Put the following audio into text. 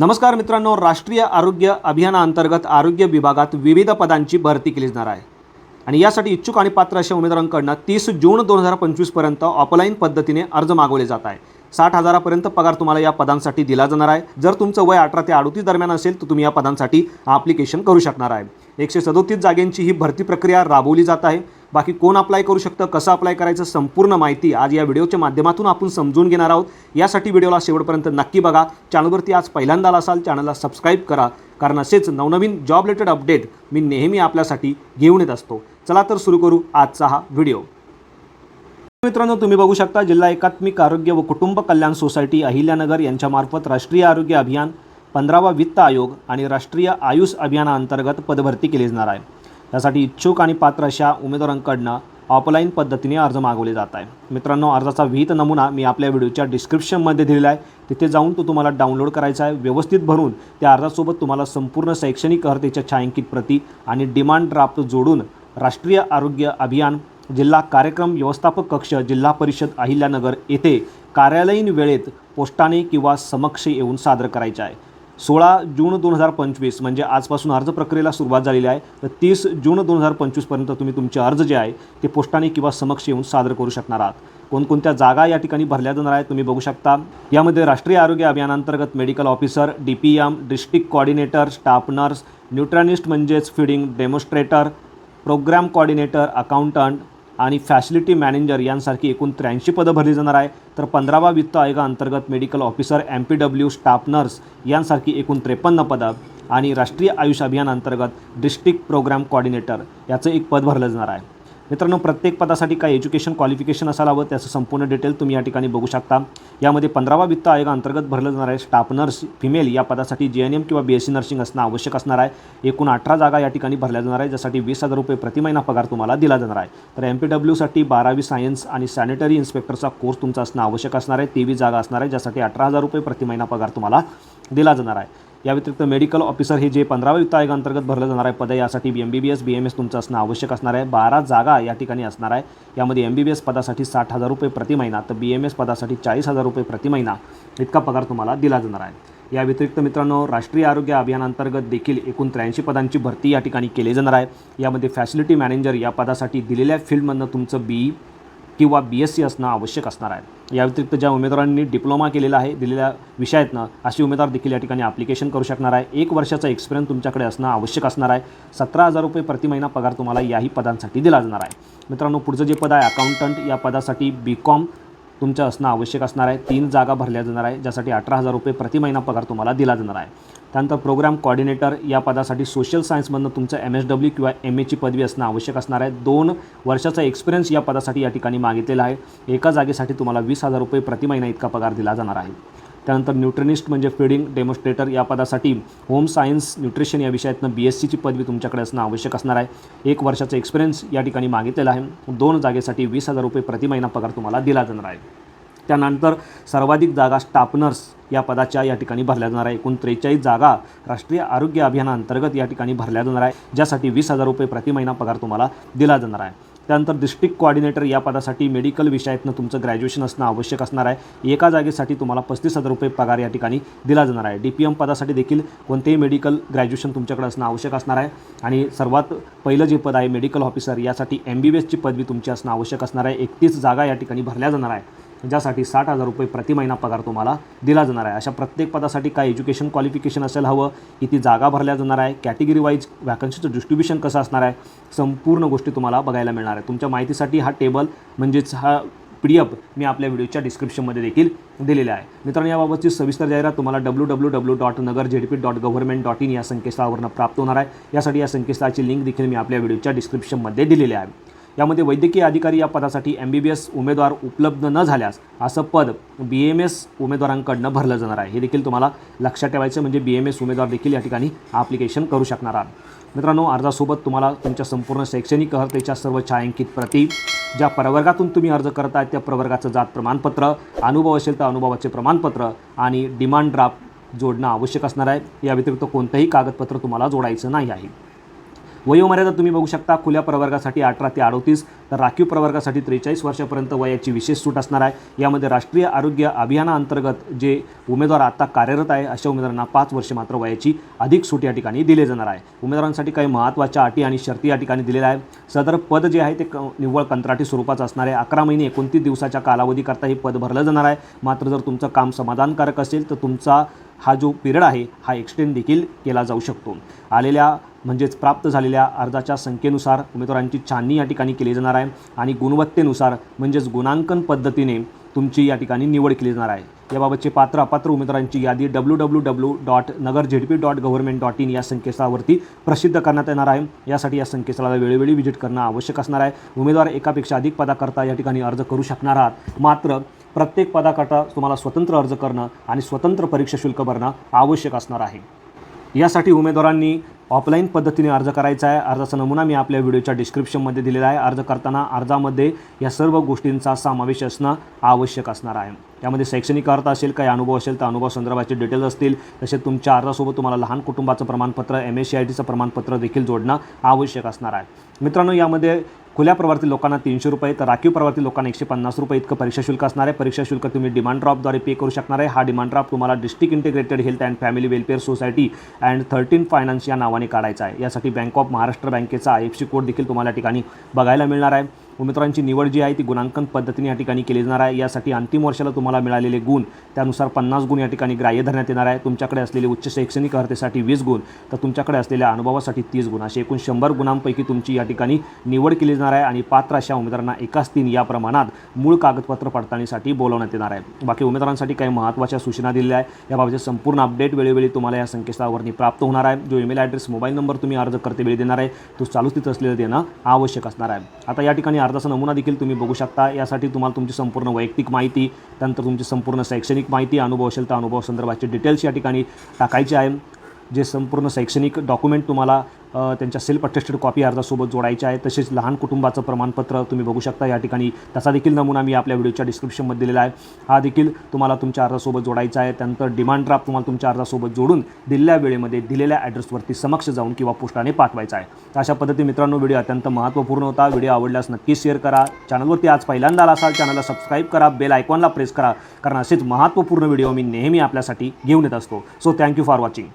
नमस्कार मित्रांनो राष्ट्रीय आरोग्य अभियानाअंतर्गत आरोग्य विभागात विविध पदांची भरती केली जाणार आहे. आणि यासाठी इच्छुक आणि पात्र अशा उमेदवारांकडनं तीस जून दोन हजार पंचवीसपर्यंत ऑफलाईन पद्धतीने अर्ज मागवले जात आहे. साठ हजारापर्यंत पगार तुम्हाला या पदांसाठी दिला जाणार आहे. जर तुमचं वय अठरा ते अडतीस दरम्यान असेल तर तुम्ही या पदांसाठी ॲप्लिकेशन करू शकणार आहे. एकशे सदोतीस जागेंची ही भरती प्रक्रिया राबवली जात आहे. बाकी कोण अप्लाय करू शकतं कसं अप्लाय करायचं संपूर्ण माहिती आज या व्हिडिओच्या माध्यमातून आपण समजून घेणार आहोत. यासाठी व्हिडिओला शेवटपर्यंत नक्की बघा. चॅनलवरती आज पहिल्यांदा असाल चॅनलला सबस्क्राईब करा. कारण असेच नवनवीन जॉब रिलेटेड अपडेट मी नेहमी आपल्यासाठी घेऊन येत असतो. चला तर सुरू करू आजचा हा व्हिडिओ. मित्रांनो तुम्ही बघू शकता जिल्हा एकात्मिक आरोग्य व कुटुंब कल्याण सोसायटी अहिल्यानगर यांच्यामार्फत राष्ट्रीय आरोग्य अभियान पंधरावा वित्त आयोग आणि राष्ट्रीय आयुष अभियानाअंतर्गत पदभरती केली जाणार आहे. त्यासाठी इच्छुक आणि पात्र अशा उमेदवारांकडनं ऑफलाईन पद्धतीने अर्ज मागवले जात आहे मित्रांनो अर्जाचा विहित नमुना मी आपल्या व्हिडिओच्या डिस्क्रिप्शनमध्ये दिलेला आहे. तिथे जाऊन तो तुम्हाला डाउनलोड करायचा आहे. व्यवस्थित भरून त्या अर्जासोबत तुम्हाला संपूर्ण शैक्षणिक अर्हतेच्या छायांकित प्रती आणि डिमांड ड्राफ्ट जोडून राष्ट्रीय आरोग्य अभियान जिल्हा कार्यक्रम व्यवस्थापक कक्ष जिल्हा परिषद अहिल्यानगर येथे कार्यालयीन वेळेत पोस्टाने किंवा समक्ष येऊन सादर करायचे आहे. सोळा जून दोन हजार पंचवीस म्हणजे आजपासून अर्ज प्रक्रियेला सुरुवात झालेली आहे. तर तीस जून दोन हजार पंचवीसपर्यंत तुम्ही तुमचे अर्ज जे आहे ते पोस्टाने किंवा समक्ष येऊन सादर करू शकणार आहात. कोणकोणत्या जागा या ठिकाणी भरल्या जाणार आहेत तुम्ही बघू शकता. यामध्ये राष्ट्रीय आरोग्य अभियानांतर्गत medical officer D P M district coordinator staff nurse nutritionist म्हणजेच feeding demonstrator program coordinator accountant आणि फॅसिलिटी मॅनेजर यांसारखी एकूण त्र्याऐंशी पदं भरली जाणार आहे. तर पंधरावा वित्त आयोगाअंतर्गत medical officer M P W staff nurse यांसारखी एकूण त्रेपन्न पदं आणि राष्ट्रीय आयुष अभियानाअंतर्गत डिस्ट्रिक्ट प्रोग्राम कॉर्डिनेटर याचं एक पद भरलं जाणार आहे. मित्रांनो प्रत्येक पदासाठी काय एज्युकेशन क्वालिफिकेशन असायला हवं. त्याचं संपूर्ण डिटेल तुम्ही या ठिकाणी बघू शकता. यामध्ये पंधरावा वित्त आयोगाअंतर्गत भरलं जाणार आहे. स्टाफ नर्स फिमेल या पदासाठी जे एन एम किंवा बी एस सी नर्सिंग असणं आवश्यक असणार आहे. एकूण अठरा जागा या ठिकाणी भरल्या जाणार आहे ज्यासाठी वीस हजार रुपये प्रति महिना पगार तुम्हाला दिला जाणार आहे. तर एम पी डब्ल्यूसाठी बारावी सायन्स आणि सॅनिटरी इन्स्पेक्टरचा कोर्स तुमचा असणं आवश्यक असणार आहे. तेवीस जागा असणार आहे ज्यासाठी अठरा हजार रुपये प्रति महिना पगार तुम्हाला दिला जाणार आहे. या व्यतिरिक्त मेडिकल ऑफिसर हे जे पंधराव्या वित्त आयोगाअंतर्गत भरलं जाणार आहे पद यासाठी M B B S B M S तुमचं असणं आवश्यक असणार आहे. बारा जागा या ठिकाणी असणार आहे. यामध्ये एम बी बी एस पदासाठी साठ हजार रुपये प्रति महिना तर बी एम एस पदासाठी चाळीस हजार रुपये प्रति महिना इतका पगार तुम्हाला दिला जाणार आहे. या व्यतिरिक्त मित्रांनो राष्ट्रीय आरोग्य अभियानांतर्गत देखील एकूण त्र्याऐंशी पदांची भरती या ठिकाणी केली जाणार आहे. यामध्ये फॅसिलिटी मॅनेजर या पदासाठी दिलेल्या फील्डमधनं तुमचं बी किंवा बी एस सी असणं आवश्यक असणार आहे. या व्यतिरिक्त ज्या उमेदवारांनी डिप्लोमा केलेला आहे दिलेल्या विषयातनं अशी उमेदवार देखील या ठिकाणी ॲप्लिकेशन करू शकणार आहे. एक वर्षाचा एक्सपिरियन्स तुमच्याकडे असणं आवश्यक असणार आहे. सतरा हजार रुपये प्रति महिना पगार तुम्हाला याही पदांसाठी दिला जाणार आहे. मित्रांनो पुढचं जे पद आहे अकाउंटंट या पदासाठी बी कॉम तुमचं असणं आवश्यक असणार आहे. तीन जागा भरल्या जाणार आहे ज्यासाठी अठरा हजार रुपये प्रति महिना पगार तुम्हाला दिला जाणार आहे. त्यानंतर प्रोग्राम कॉर्डिनेटर या पदासाठी सोशल सायन्समधनं तुमचं एम एस डब्ल्यू किंवा एम एची पदवी असणं आवश्यक असणार आहे. दोन वर्षाचा एक्सपिरियन्स या पदासाठी या ठिकाणी मागितलेला आहे. एका जागेसाठी तुम्हाला वीस हजार रुपये प्रति महिना इतका पगार दिला जाणार आहे. त्यानंतर न्यूट्रिनिस्ट म्हणजे फीडिंग डेमॉन्स्ट्रेटर या पदासाठी होम सायन्स न्यूट्रिशन या विषयातनं बी एस सीची पदवी तुमच्याकडे असणं आवश्यक असणार आहे. एक वर्षाचा एक्सपिरियन्स या ठिकाणी मागितलेला आहे. दोन जागेसाठी वीस हजार रुपये प्रति महिना पगार तुम्हाला दिला जाणार आहे. त्यानंतर सर्वाधिक जागा स्टाफ नर्स या पदाच्या या ठिकाणी भरल्या जाणार आहे. एकूण त्रेचाळीस जागा राष्ट्रीय आरोग्य अभियानाअंतर्गत या ठिकाणी भरल्या जाणार आहे ज्यासाठी वीस हजार रुपये प्रति महिना पगार तुम्हाला दिला जाणार आहे. त्यानंतर डिस्ट्रिक्ट कोऑर्डिनेटर या पदासाठी मेडिकल विषयातनं तुमचं ग्रॅज्युएशन असणं आवश्यक असणार आहे. एका जागेसाठी तुम्हाला पस्तीस हजार रुपये पगार या ठिकाणी दिला जाणार आहे. डी पी एम पदासाठी देखील कोणतेही मेडिकल ग्रॅज्युएशन तुमच्याकडे असणं आवश्यक असणार आहे. आणि सर्वात पहिलं जे पद आहे मेडिकल ऑफिसर यासाठी एम बी बी एसची पदवी तुमची असणं आवश्यक असणार आहे. एकतीस जागा या ठिकाणी भरल्या जाणार आहे. ज्यासाठी साठ हजार रुपये प्रति महिना पगार तुम्हाला दिला जाणार आहे. अशा प्रत्येक पदासाठी काय एज्युकेशन क्वालिफिकेशन असेल हवं किती जागा भरल्या जाणार आहे. कॅटेगरी वाईज वॅकन्सीचं डिस्ट्रीब्युशन कसं असणार आहे संपूर्ण गोष्टी तुम्हाला बघायला मिळणार आहे. तुमच्या माहितीसाठी हा टेबल म्हणजेच हा पी डी एफ मी आपल्या व्हिडिओच्या डिस्क्रिप्शनमध्ये देखील दिलेला आहे. मित्रांनो याबाबतची सविस्तर जाहिरात तुम्हाला W W W dot Nagar ZP dot government dot in या संकेतस्थळावरनं प्राप्त होणार आहे. यासाठी या संकेतस्थळाची लिंक देखील मी आपल्या व्हिडिओच्या डिस्क्रिप्शनमध्ये दिलेली आहे. यामध्ये वैद्यकीय अधिकारी या पदासाठी एम बी बी एस उमेदवार उपलब्ध न झाल्यास असं पद बी एम एस उमेदवारांकडनं भरलं जाणार आहे. हे देखील तुम्हाला लक्षात ठेवायचं म्हणजे बी एम एस उमेदवार देखील या ठिकाणी ॲप्लिकेशन करू शकणार आहात. मित्रांनो अर्जासोबत तुम्हाला तुमच्या संपूर्ण शैक्षणिक अर्हतेच्या सर्व छायांकित प्रती ज्या प्रवर्गातून तुम्ही अर्ज करत आहात त्या प्रवर्गाचं जात प्रमाणपत्र अनुभव असेल तर अनुभवाचे प्रमाणपत्र आणि डिमांड ड्राफ्ट जोडणं आवश्यक असणार आहे. या व्यतिरिक्त कोणतंही कागदपत्र तुम्हाला जोडायचं नाही आहे. वयोमर्यादा तुम्ही बघू शकता. खुल्या प्रवर्गासाठी अठरा ते अडोतीस तर राखीव प्रवर्गासाठी त्रेचाळीस वर्षापर्यंत वयाची विशेष सूट असणार आहे. यामध्ये राष्ट्रीय आरोग्य अभियानाअंतर्गत जे उमेदवार आता कार्यरत आहे अशा उमेदवारांना पाच वर्ष मात्र वयाची अधिक सूट या ठिकाणी दिले जाणार आहे. उमेदवारांसाठी काही महत्त्वाच्या अटी आणि शर्ती या ठिकाणी दिलेल्या आहे सदर पद जे आहे ते क निव्वळ कंत्राटी स्वरूपाचं असणार आहे. अकरा महिने एकोणतीस दिवसाच्या कालावधीकरता हे पद भरलं जाणार आहे. मात्र जर तुमचं काम समाधानकारक असेल तर तुमचा हा जो पिरियड आहे हा एक्सटेंड देखील केला जाऊ शकतो. आलेल्या म्हणजेच प्राप्त झालेल्या अर्जाच्या संख्येनुसार उमेदवारांची छाननी या ठिकाणी केली जाणार आहे आणि गुणवत्तेनुसार म्हणजेच गुणांकन पद्धतीने तुमची या ठिकाणी निवड केली जाणार आहे. याबाबतचे पात्र अपात्र उमेदवारांची यादी W W W dot Nagar ZP dot government dot in या संकेतस्थळावरती प्रसिद्ध करण्यात येणार आहे. यासाठी या संकेतस्थळाला वेळोवेळी व्हिजिट करणं आवश्यक असणार आहे. उमेदवार एकापेक्षा अधिक पदाकरता या ठिकाणी अर्ज करू शकणार आहात. मात्र प्रत्येक पदाकरता तुम्हाला स्वतंत्र अर्ज करणं आणि स्वतंत्र परीक्षा शुल्क भरणं आवश्यक असणार आहे. यासाठी उमेदवारांनी ऑफलाईन पद्धतीने अर्ज करायचा आहे. अर्जाचा नमुना मी आपल्या व्हिडिओच्या डिस्क्रिप्शनमध्ये दिलेला आहे. अर्ज करताना अर्जामध्ये या सर्व गोष्टींचा समावेश असणं आवश्यक असणार आहे. यामध्ये शैक्षणिक अर्थ असेल काही अनुभव असेल तर अनुभव संदर्भाचे डिटेल्स असतील. तसेच तुमच्या अर्जासोबत तुम्हाला लहान कुटुंबाचं प्रमाणपत्र एम एस सी आय टीचं प्रमाणपत्र देखील जोडणं आवश्यक असणार आहे. मित्रांनो यामध्ये खुल्या प्रवर्ती लोकांना तीनशे रुपये तर राखीव प्रवर्ती लोकांना एकशे पन्नास रुपये इतकं परीक्षा शुल्क असणार आहे. परीक्षा शुल्क तुम्ही डिमांड ड्रॉपद्वारे पे करू शकणार आहे. हा डिमांड ड्रॉप तुम्हाला district integrated health and family welfare society and thirteen finance या नावाने काढायचा आहे. यासाठी बँक ऑफ महाराष्ट्र बँकेचा आय एफ सी कोड देखील तुम्हाला ठिकाणी बघायला मिळणार आहे. उमेदवारांची निवड जी आहे ती गुणांकन पद्धतीने या ठिकाणी केली जाणार आहे. यासाठी अंतिम वर्षाला तुम्हाला मिळालेले गुण त्यानुसार पन्नास गुण या ठिकाणी ग्राह्य धरण्यात येणार आहे. तुमच्याकडे असलेले उच्च शैक्षणिक अर्हतेसाठी वीस गुण तर तुमच्याकडे असलेल्या अनुभवासाठी तीस गुण. असे एकूण शंभर गुणांपैकी तुमची या ठिकाणी निवड केली जाणार आहे आणि पात्र अशा उमेदवारांना एकाच तीन या प्रमाणात मूळ कागदपत्र पडताळणीसाठी बोलवण्यात येणार आहे. बाकी उमेदवारांसाठी काही महत्त्वाच्या सूचना दिलेल्या आहे याबाबतचे संपूर्ण अपडेट वेळोवेळी तुम्हाला या संकेतस्थळावरती प्राप्त होणार आहे. जो ईमेल ॲड्रेस मोबाईल नंबर तुम्ही अर्ज करते वेळी देणार आहे तो चालू स्थित असलेलं देणं आवश्यक असणार आहे. आता या ठिकाणी अर्जाचा नमुना देखील तुम्ही बघू शकता. यासाठी तुम्हाला तुमची संपूर्ण वैयक्तिक माहिती त्यानंतर तुमची संपूर्ण शैक्षणिक माहिती अनुभव असेल तर अनुभव संदर्भाचे डिटेल्स या ठिकाणी टाकायचे आहे. जे संपूर्ण शैक्षणिक डॉक्युमेंट तुम्हाला त्यांच्या सेल्फ अटेस्टेड कॉपी अर्जासोबत जोडायचे आहे तसेच लहान कुटुंबाचं प्रमाणपत्र तुम्ही बघू शकता या ठिकाणी. त्याचा देखील नमुना मी आपल्या व्हिडिओच्या डिस्क्रिप्शनमध्ये दिलेला आहे. हा देखील तुम्हाला तुमच्या अर्जासोबत जोडायचा आहे. त्यानंतर डिमांड ड्राफ्ट तुम्हाला तुमच्या अर्जासोबत जोडून दिलेल्या वेळेमध्ये दिलेल्या ॲड्रेसवरती समक्ष जाऊन किंवा पोस्टाने पाठवायचा आहे. अशा पद्धतीने मित्रांनो व्हिडिओ अत्यंत महत्त्वपूर्ण होता. व्हिडिओ आवडल्यास नक्की शेअर करा. चॅनलवरती आज पहिल्यांदा आला असाल चॅनलला सबस्क्राईब करा. बेल आयकॉनला प्रेस करा. कारण असेच महत्त्वपूर्ण व्हिडिओ मी नेहमी आपल्यासाठी घेऊन येत असतो. So thank you for watching